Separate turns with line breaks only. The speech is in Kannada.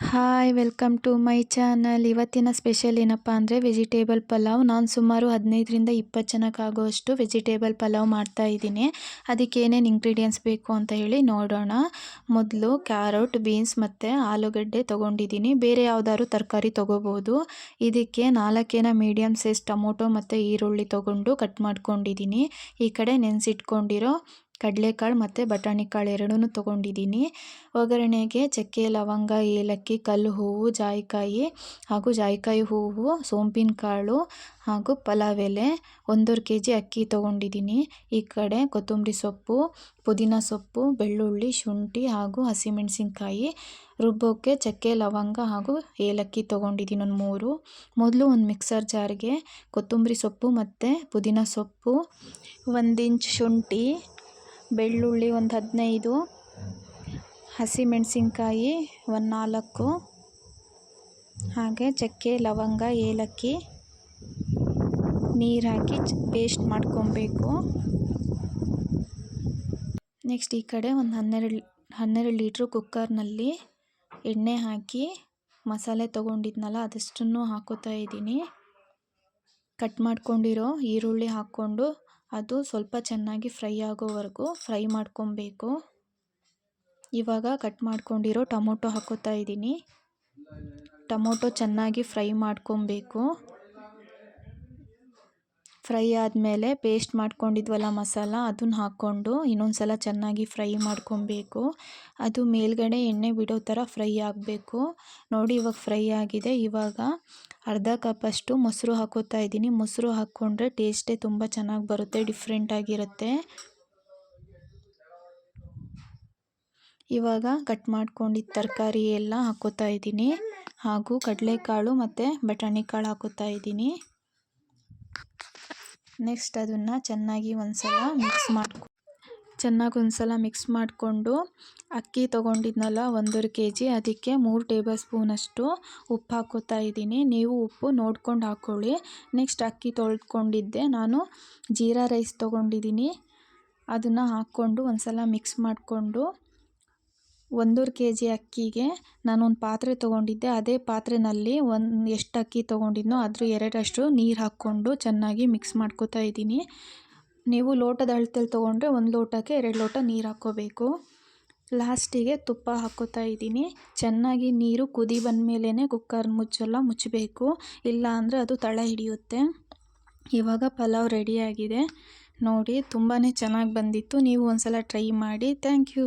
Hi welcome to my channel ಇವತ್ತಿನ ಸ್ಪೆಷಲ್ ಏನಪ್ಪ ಅಂದರೆ ವೆಜಿಟೇಬಲ್ ಪಲಾವ್. ನಾನು ಸುಮಾರು ಹದಿನೈದರಿಂದ ಇಪ್ಪತ್ತು ಜನಕ್ಕೆ ಆಗೋಷ್ಟು ವೆಜಿಟೇಬಲ್ ಪಲಾವ್ ಮಾಡ್ತಾ ಇದ್ದೀನಿ. ಅದಕ್ಕೆ ಏನೇನು ಇಂಗ್ರೀಡಿಯೆಂಟ್ಸ್ ಬೇಕು ಅಂತ ಹೇಳಿ ನೋಡೋಣ. ಮೊದಲು ಕ್ಯಾರೋಟ್ ಬೀನ್ಸ್ ಮತ್ತು ಆಲೂಗಡ್ಡೆ ತೊಗೊಂಡಿದ್ದೀನಿ. ಬೇರೆ ಯಾವುದಾದ್ರು ತರಕಾರಿ ತೊಗೋಬೋದು. ಇದಕ್ಕೆ ನಾಲ್ಕೇನ ಮೀಡಿಯಮ್ ಸೈಜ್ ಟೊಮೊಟೊ ಮತ್ತು ಈರುಳ್ಳಿ ತೊಗೊಂಡು ಕಟ್ ಮಾಡ್ಕೊಂಡಿದ್ದೀನಿ. ಈ ಕಡೆ ನೆನೆಸಿಟ್ಕೊಂಡಿರೋ ಕಡಲೆಕಾಳು ಮತ್ತು ಬಟಾಣಿ ಕಾಳು ಎರಡೂ ತೊಗೊಂಡಿದ್ದೀನಿ. ಒಗ್ಗರಣೆಗೆ ಚಕ್ಕೆ, ಲವಂಗ, ಏಲಕ್ಕಿ, ಕಲ್ಲು ಹೂವು, ಜಾಯಿಕಾಯಿ ಹಾಗೂ ಜಾಯಿಕಾಯಿ ಹೂವು ಸೋಂಪಿನ ಕಾಳು ಹಾಗೂ ಪಲಾವ್ ಎಲೆ ಒಂದೂವರೆ ಕೆ ಜಿ ಅಕ್ಕಿ ತೊಗೊಂಡಿದ್ದೀನಿ. ಈ ಕಡೆ ಕೊತ್ತಂಬರಿ ಸೊಪ್ಪು, ಪುದೀನ ಸೊಪ್ಪು, ಬೆಳ್ಳುಳ್ಳಿ, ಶುಂಠಿ ಹಾಗೂ ಹಸಿಮೆಣಸಿನ್ಕಾಯಿ ರುಬ್ಬೋಕ್ಕೆ ಚಕ್ಕೆ, ಲವಂಗ ಹಾಗೂ ಏಲಕ್ಕಿ ತೊಗೊಂಡಿದ್ದೀನಿ ಒಂದು ಮೂರು. ಮೊದಲು ಒಂದು ಮಿಕ್ಸರ್ ಜಾರ್ಗೆ ಕೊತ್ತಂಬರಿ ಸೊಪ್ಪು ಮತ್ತು ಪುದೀನ ಸೊಪ್ಪು, ಒಂದು ಇಂಚ್ ಶುಂಠಿ ಬೆಳ್ಳುಳ್ಳಿ ಒಂದು ಹದಿನೈದು, ಹಸಿಮೆಣಸಿನ್ಕಾಯಿ ಒಂದು ನಾಲ್ಕು, ಹಾಗೆ ಚಕ್ಕೆ, ಲವಂಗ, ಏಲಕ್ಕಿ ನೀರು ಹಾಕಿ ಪೇಸ್ಟ್ ಮಾಡ್ಕೊಬೇಕು. ನೆಕ್ಸ್ಟ್ ಈ ಕಡೆ ಒಂದು ಹನ್ನೆರಡು ಹನ್ನೆರಡು ಲೀಟ್ರು ಕುಕ್ಕರ್ನಲ್ಲಿ ಎಣ್ಣೆ ಹಾಕಿ ಮಸಾಲೆ ತೊಗೊಂಡಿದ್ನಲ್ಲ ಅದಷ್ಟನ್ನು ಹಾಕೋತಾ ಇದ್ದೀನಿ. ಕಟ್ ಮಾಡ್ಕೊಂಡಿರೋ ಈರುಳ್ಳಿ ಹಾಕ್ಕೊಂಡು ಅದು ಸ್ವಲ್ಪ ಚೆನ್ನಾಗಿ ಫ್ರೈ ಆಗೋವರೆಗೂ ಫ್ರೈ ಮಾಡ್ಕೊಬೇಕು. ಇವಾಗ ಕಟ್ ಮಾಡ್ಕೊಂಡಿರೋ ಟೊಮೊಟೊ ಹಾಕೋತಾ ಇದ್ದೀನಿ. ಟೊಮೊಟೊ ಚೆನ್ನಾಗಿ ಫ್ರೈ ಮಾಡ್ಕೊಬೇಕು. ಫ್ರೈ ಆದಮೇಲೆ ಪೇಸ್ಟ್ ಮಾಡ್ಕೊಂಡಿದ್ವಲ್ಲ ಮಸಾಲ, ಅದನ್ನ ಹಾಕ್ಕೊಂಡು ಇನ್ನೊಂದು ಸಲ ಚೆನ್ನಾಗಿ ಫ್ರೈ ಮಾಡ್ಕೊಬೇಕು. ಅದು ಮೇಲ್ಗಡೆ ಎಣ್ಣೆ ಬಿಡೋ ಥರ ಫ್ರೈ ಆಗಬೇಕು. ನೋಡಿ, ಇವಾಗ ಫ್ರೈ ಆಗಿದೆ. ಇವಾಗ ಅರ್ಧ ಕಪ್ಪಷ್ಟು ಮೊಸರು ಹಾಕೋತಾ ಇದ್ದೀನಿ. ಮೊಸರು ಹಾಕ್ಕೊಂಡ್ರೆ ಟೇಸ್ಟೇ ತುಂಬ ಚೆನ್ನಾಗಿ ಬರುತ್ತೆ ಡಿಫ್ರೆಂಟಾಗಿರುತ್ತೆ ಇವಾಗ ಕಟ್ ಮಾಡ್ಕೊಂಡಿದ್ದ ತರಕಾರಿ ಎಲ್ಲ ಹಾಕೋತಾ ಇದ್ದೀನಿ. ಹಾಗೂ ಕಡಲೆಕಾಳು ಮತ್ತು ಬಟಾಣಿ ಕಾಳು ಹಾಕೋತಾ ಇದ್ದೀನಿ. ನೆಕ್ಸ್ಟ್ ಅದನ್ನು ಚೆನ್ನಾಗಿ ಒಂದ್ಸಲ ಮಿಕ್ಸ್ ಮಾಡ್ಕೊ ಚೆನ್ನಾಗಿ ಒಂದ್ಸಲ ಮಿಕ್ಸ್ ಮಾಡಿಕೊಂಡು ಅಕ್ಕಿ ತೊಗೊಂಡಿದ್ನಲ್ಲ ಒಂದೂವರೆ ಕೆ ಜಿ ಅದಕ್ಕೆ ಮೂರು ಟೇಬಲ್ ಸ್ಪೂನಷ್ಟು ಉಪ್ಪು ಹಾಕೋತಾ ಇದ್ದೀನಿ. ನೀವು ಉಪ್ಪು ನೋಡ್ಕೊಂಡು ಹಾಕ್ಕೊಳ್ಳಿ ನೆಕ್ಸ್ಟ್ ಅಕ್ಕಿ ತೊಳ್ಕೊಂಡಿದ್ದೆ. ನಾನು ಜೀರಾ ರೈಸ್ ತೊಗೊಂಡಿದ್ದೀನಿ. ಅದನ್ನು ಹಾಕ್ಕೊಂಡು ಒಂದ್ಸಲ ಮಿಕ್ಸ್ ಮಾಡಿಕೊಂಡು ಒಂದೂವರೆ ಕೆ ಜಿ ಅಕ್ಕಿಗೆ ನಾನೊಂದು ಪಾತ್ರೆ ತೊಗೊಂಡಿದ್ದೆ. ಅದೇ ಪಾತ್ರೆಯಲ್ಲಿ ಒಂದು ಎಷ್ಟು ಅಕ್ಕಿ ತೊಗೊಂಡಿದ್ನೋ ಅದ್ರ ಎರಡಷ್ಟು ನೀರು ಹಾಕ್ಕೊಂಡು ಚೆನ್ನಾಗಿ ಮಿಕ್ಸ್ ಮಾಡ್ಕೋತಾ ಇದ್ದೀನಿ. ನೀವು ಲೋಟದ ಅಳತೆಲಿ ತೊಗೊಂಡ್ರೆ ಒಂದು ಲೋಟಕ್ಕೆ ಎರಡು ಲೋಟ ನೀರು ಹಾಕ್ಕೋಬೇಕು. ಲಾಸ್ಟಿಗೆ ತುಪ್ಪ ಹಾಕ್ಕೋತಾ ಇದ್ದೀನಿ. ಚೆನ್ನಾಗಿ ನೀರು ಕುದಿ ಬಂದ ಮೇಲೇ ಕುಕ್ಕರ್ ಮುಚ್ಚೆಲ್ಲ ಮುಚ್ಚಬೇಕು. ಇಲ್ಲ ಅಂದರೆ ಅದು ತಳ ಹಿಡಿಯುತ್ತೆ. ಇವಾಗ ಪಲಾವ್ ರೆಡಿಯಾಗಿದೆ ನೋಡಿ ತುಂಬಾ ಚೆನ್ನಾಗಿ ಬಂದಿತ್ತು. ನೀವು ಒಂದು ಸಲ ಟ್ರೈ ಮಾಡಿ. Thank you